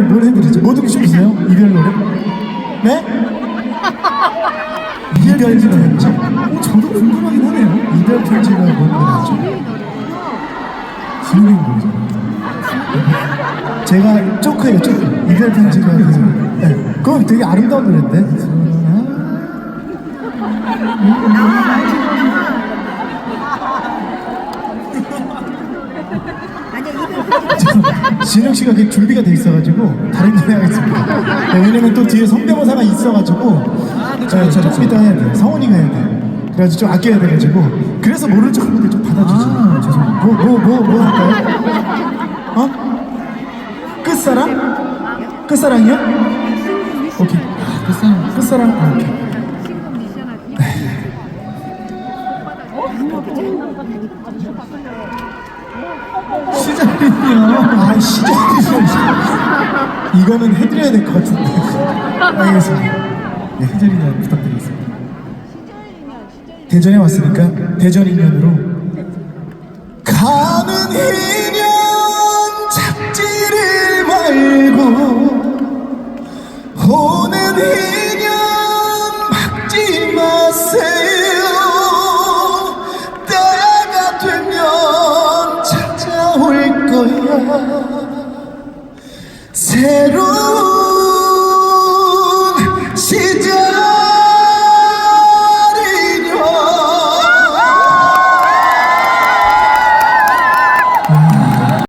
뭘 해드리죠? 뭐 듣고 싶으세요? 이별 노래? 네? 이별 편지? 어, 저도 궁금하긴 하네요. 이별 편지가 뭔 노래죠? 신곡 노래죠. 제가 쪼크예요, 쪼크. 이별 편지가 그, 네. 그건 되게 아름다운 노래인데. 진영 씨가 그 준비가 돼 있어가지고 다른 노래 하겠습니다. 네, 왜냐면 또 뒤에 성대모사가 있어가지고 네, 조금 이따 해야 돼. 성훈이가 해야 돼. 그래가지고 좀 아껴야 돼가지고 그래서 모르는 척하는데 좀 받아주지. 아, 죄송합니다. 뭐 뭐 뭐 뭐 할까요? 어? 끝사랑? 끝사랑이요? 오케이. 아, 끝사랑. 끝사랑. 아, 오케이. 시작이 요. 아, 시작이요. 이거는 해드려야 될 것 같은데. 알겠습니다. 네, 시절이냐 부탁드리겠습니다. 대전에 왔으니까 대전 인연으로 가는 인연 잡지를 말고 오는 인연 되면 찾아올 거야 새로